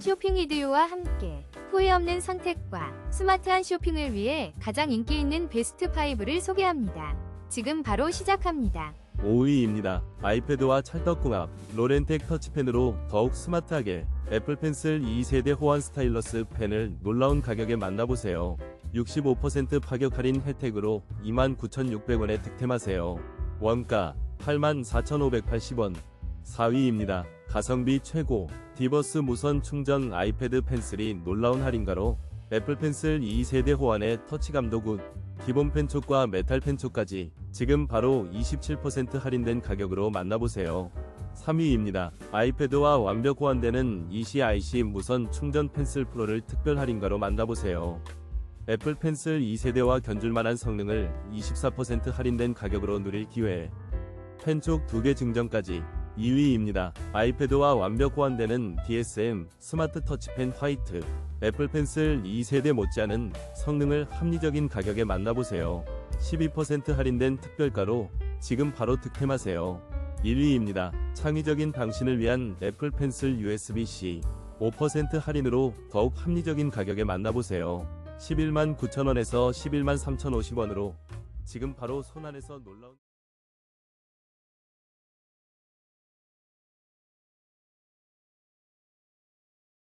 쇼핑 리드요와 함께 후회 없는 선택과 스마트한 쇼핑을 위해 가장 인기 있는 베스트 5를 소개합니다. 지금 바로 시작합니다. 5위입니다. 아이패드와 찰떡궁합, 로렌텍 터치펜으로 더욱 스마트하게 애플 펜슬 2세대 호환 스타일러스 펜을 놀라운 가격에 만나보세요. 65% 파격 할인 혜택으로 29,600원에 득템하세요. 원가 84,580원. 4위입니다. 가성비 최고, 디버스 무선 충전 아이패드 펜슬이 놀라운 할인가로 애플 펜슬 2세대 호환의 터치감도 굿, 기본 펜촉과 메탈 펜촉까지 지금 바로 27% 할인된 가격으로 만나보세요. 3위입니다. 아이패드와 완벽 호환되는 ECIC 무선 충전 펜슬 프로를 특별 할인가로 만나보세요. 애플 펜슬 2세대와 견줄만한 성능을 24% 할인된 가격으로 누릴 기회. 펜촉 2개 증정까지 2위입니다. 아이패드와 완벽 호환되는 DSM 스마트 터치펜 화이트 애플 펜슬 2세대 못지않은 성능을 합리적인 가격에 만나보세요. 12% 할인된 특별가로 지금 바로 득템하세요. 1위입니다. 창의적인 당신을 위한 애플 펜슬 USB-C 5% 할인으로 더욱 합리적인 가격에 만나보세요. 11만 9천원에서 11만 3,050원으로 지금 바로 손안에서 놀라운